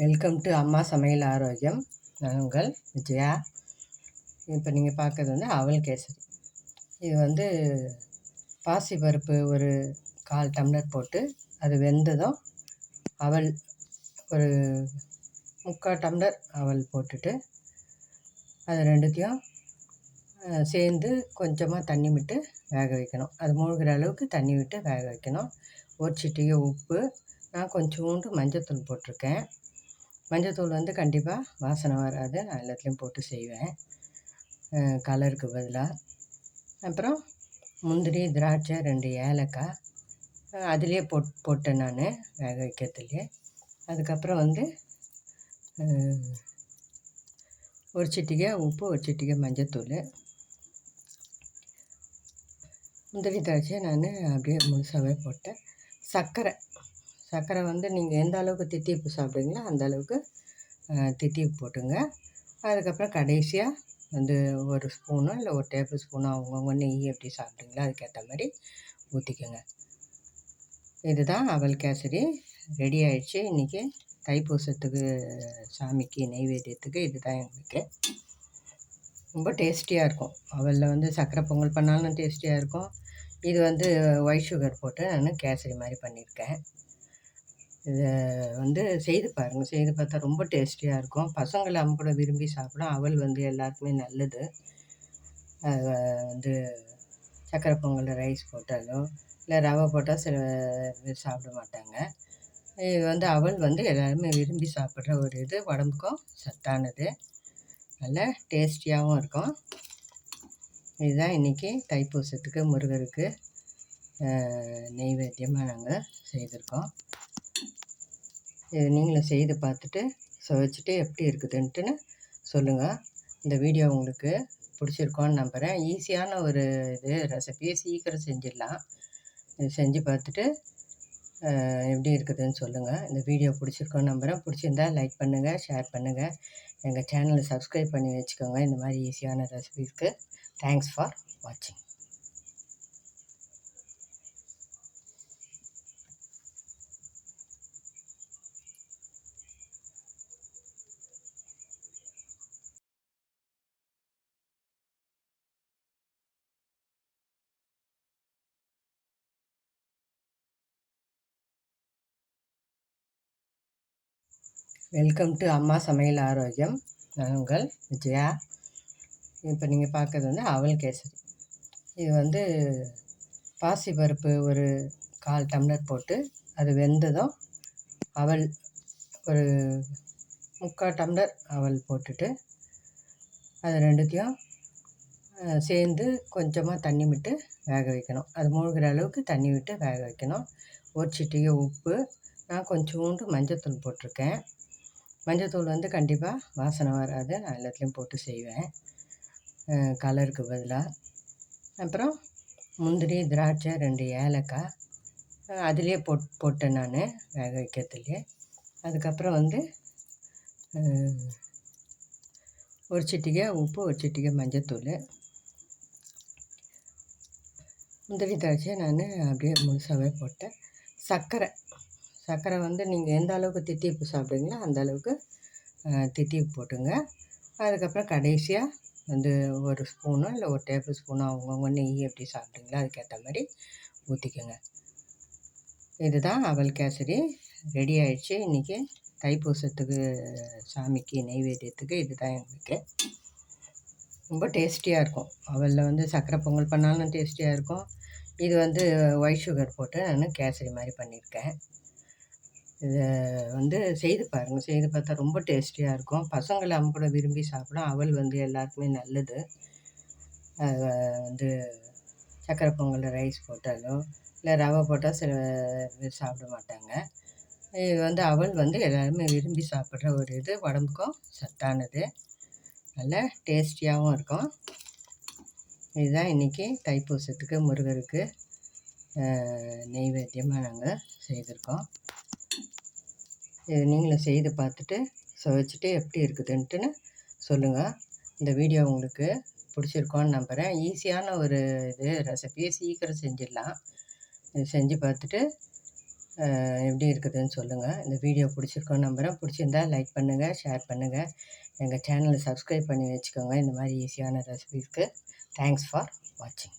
Welcome to அம்மா சமையல் ஆரோக்கியம். நான் உங்கள் விஜயா. இப்போ நீங்கள் பார்க்குறது வந்து அவல் கேசரி. இது வந்து பாசி பருப்பு ஒரு கால் டம்ளர் போட்டு அது வெந்ததும் அவல் ஒரு முக்கால் டம்ளர் அவல் போட்டுட்டு அது ரெண்டுத்தையும் சேர்ந்து கொஞ்சமாக தண்ணி விட்டு வேக வைக்கணும். அது மூழ்கிற அளவுக்கு தண்ணி விட்டு வேக வைக்கணும். ஒரு சிட்டிகை உப்பு நான் கொஞ்சோண்டு மஞ்சத்தூள் போட்டிருக்கேன். மஞ்சத்தூள் வந்து கண்டிப்பாக வாசனை வராது. நான் எல்லாத்துலேயும் போட்டு செய்வேன். கலருக்கு பதிலாக அப்புறம் முந்திரி திராட்சை ரெண்டு ஏலக்காய் அதுலேயே போட் போட்டேன் நான் வேக வைக்கிறதுலையே. அதுக்கப்புறம் வந்து ஒரு சிட்டிகை உப்பு ஒரு சிட்டிகை மஞ்சத்தூள் முந்திரி திராட்சை நான் அப்படியே முழுசாகவே போட்டேன் சர்க்கரை சர்க்கரை வந்து நீங்கள் எந்த அளவுக்கு தித்திப்பு சாப்பிட்றீங்களோ அந்த அளவுக்கு தித்திப்பு போட்டுங்க. அதுக்கப்புறம் கடைசியாக வந்து ஒரு ஸ்பூனோ இல்லை ஒரு டேபிள் ஸ்பூனோ அவங்கவுங்க நெய் எப்படி சாப்பிட்றீங்களோ அதுக்கேற்ற மாதிரி ஊற்றிக்கோங்க இதுதான் அவல் கேசரி. ரெடி ஆயிடுச்சு. இன்றைக்கி தைப்பூசத்துக்கு சாமிக்கு நெய்வேத்தியத்துக்கு இதுதான் எங்களுக்கு. ரொம்ப டேஸ்டியாக இருக்கும். அவலில் வந்து சர்க்கரை பொங்கல் பண்ணாலும் டேஸ்டியாக இருக்கும். இது வந்து ஒயிட் சுகர் போட்டு நான் கேசரி மாதிரி பண்ணியிருக்கேன். இதை வந்து செய்து பாருங்கள் செய்து பார்த்தா ரொம்ப டேஸ்டியாக இருக்கும். பசங்களாம் கூட விரும்பி சாப்பிடும் அவள் வந்து எல்லாருக்குமே நல்லது. வந்து சக்கரை பொங்கலில் ரைஸ் போட்டாலோ இல்லை ரவை போட்டால் சில பேர் சாப்பிட மாட்டாங்க. இது வந்து அவள் வந்து எல்லாருமே விரும்பி சாப்பிட்ற ஒரு இது. உடம்புக்கும் சத்தானது. நல்ல டேஸ்டியாகவும் இருக்கும். இதுதான் இன்றைக்கி தைப்பூசத்துக்கு முருகருக்கு நெய்வேத்தியமாக நாங்கள் செய்திருக்கோம். நீங்களும் செய்து பார்த்துட்டு சுவைச்சிட்டு எப்படி இருக்குதுன்ட்டுன்னு சொல்லுங்கள் இந்த வீடியோ உங்களுக்கு பிடிச்சிருக்கோன்னு நம்புகிறேன் ஈஸியான ஒரு இது ரெசிபியை சீக்கிரம் செஞ்சிடலாம். இது செஞ்சு பார்த்துட்டு எப்படி இருக்குதுன்னு சொல்லுங்கள் இந்த வீடியோ பிடிச்சிருக்கோன்னு நம்புகிறேன் பிடிச்சிருந்தா லைக் பண்ணுங்கள் ஷேர் பண்ணுங்கள் எங்கள் சேனலை சப்ஸ்கிரைப் பண்ணி வச்சுக்கோங்க. இந்த மாதிரி ஈஸியான ரெசிபிஸ்க்கு. தேங்க்ஸ் ஃபார் வாட்சிங். Welcome to Amma Samayal Arokkiyam. நான் உங்கள் விஜயா. இப்போ நீங்கள் பார்க்குறது வந்து அவல் கேசரி. இது வந்து பாசி பருப்பு ஒரு கால் டம்ளர் போட்டு அது வெந்ததும் அவல் ஒரு முக்கால் டம்ளர் அவல் போட்டுட்டு அது ரெண்டுத்தையும் சேர்ந்து கொஞ்சமாக தண்ணி விட்டு வேக வைக்கணும். அது மூழ்கிற அளவுக்கு தண்ணி விட்டு வேக வைக்கணும். ஒரு சிட்டிகை உப்பு. நான் கொஞ்சோண்டு மஞ்சத்தூள் போட்டிருக்கேன். மஞ்சத்தூள் வந்து கண்டிப்பாக வாசனை வராது நான் எல்லாத்துலேயும் போட்டு செய்வேன். கலருக்கு பதிலாக அப்புறம் முந்திரி திராட்சை ரெண்டு ஏலக்காய் அதுலேயே போட் போட்டேன் நான் வேக வைக்கிறதுலையே. அதுக்கப்புறம் வந்து ஒரு சிட்டிகை உப்பு ஒரு சிட்டிகை மஞ்சத்தூள் முந்திரி திராட்சையை நான் அப்படியே முழுசாகவே போட்டேன். சர்க்கரை. சர்க்கரை வந்து நீங்கள் எந்த அளவுக்கு தித்திப்பு சாப்பிட்றீங்களோ அந்த அளவுக்கு தித்திப்பு போட்டுங்க. அதுக்கப்புறம் கடைசியாக வந்து ஒரு ஸ்பூனோ இல்லை ஒரு டேபிள் ஸ்பூனோ அவங்கவுங்க நெய் எப்படி சாப்பிட்றீங்களோ அதுக்கேற்ற மாதிரி ஊற்றிக்கோங்க இதுதான் அவல் கேசரி. ரெடி ஆயிடுச்சு. இன்றைக்கி தைப்பூசத்துக்கு சாமிக்கு நெய்வேத்தியத்துக்கு இதுதான் எங்களுக்கு. ரொம்ப டேஸ்டியாக இருக்கும். அவலில் வந்து சர்க்கரை பொங்கல் பண்ணாலும் டேஸ்டியாக இருக்கும். இது வந்து ஒயிட் சுகர் போட்டு நான் கேசரி மாதிரி பண்ணியிருக்கேன். இதை வந்து செய்து பாருங்கள் செய்து பார்த்தா ரொம்ப டேஸ்டியாக இருக்கும். பசங்களாம் கூட விரும்பி சாப்பிடும். அவள் வந்து எல்லாருக்குமே நல்லது. வந்து சக்கரை பொங்கலில் ரைஸ் போட்டாலும் இல்லை ரவை போட்டால் சில பேர் சாப்பிட மாட்டாங்க. இது வந்து அவள் வந்து எல்லாருமே விரும்பி சாப்பிட்ற ஒரு இது. உடம்புக்கும் சத்தானது. நல்ல டேஸ்டியாகவும் இருக்கும். இதுதான் இன்றைக்கி தைப்பூசத்துக்கு முருகருக்கு நெய்வேத்தியமாக நாங்கள் செய்திருக்கோம். இது நீங்களும் செய்து பார்த்துட்டு சுவைச்சிட்டு எப்படி இருக்குதுன்ட்டுன்னு சொல்லுங்கள் இந்த வீடியோ உங்களுக்கு பிடிச்சிருக்கோன்னு நம்புகிறேன் ஈஸியான ஒரு இது ரெசிபியை சீக்கிரம் செஞ்சிடலாம். இது செஞ்சு பார்த்துட்டு எப்படி இருக்குதுன்னு சொல்லுங்கள் இந்த வீடியோ பிடிச்சிருக்கோன்னு நம்புகிறேன் பிடிச்சிருந்தா லைக் பண்ணுங்கள் ஷேர் பண்ணுங்கள் எங்கள் சேனலை சப்ஸ்கிரைப் பண்ணி வச்சுக்கோங்க. இந்த மாதிரி ஈஸியான ரெசிபிஸ்க்கு தேங்க்ஸ் ஃபார் வாட்சிங்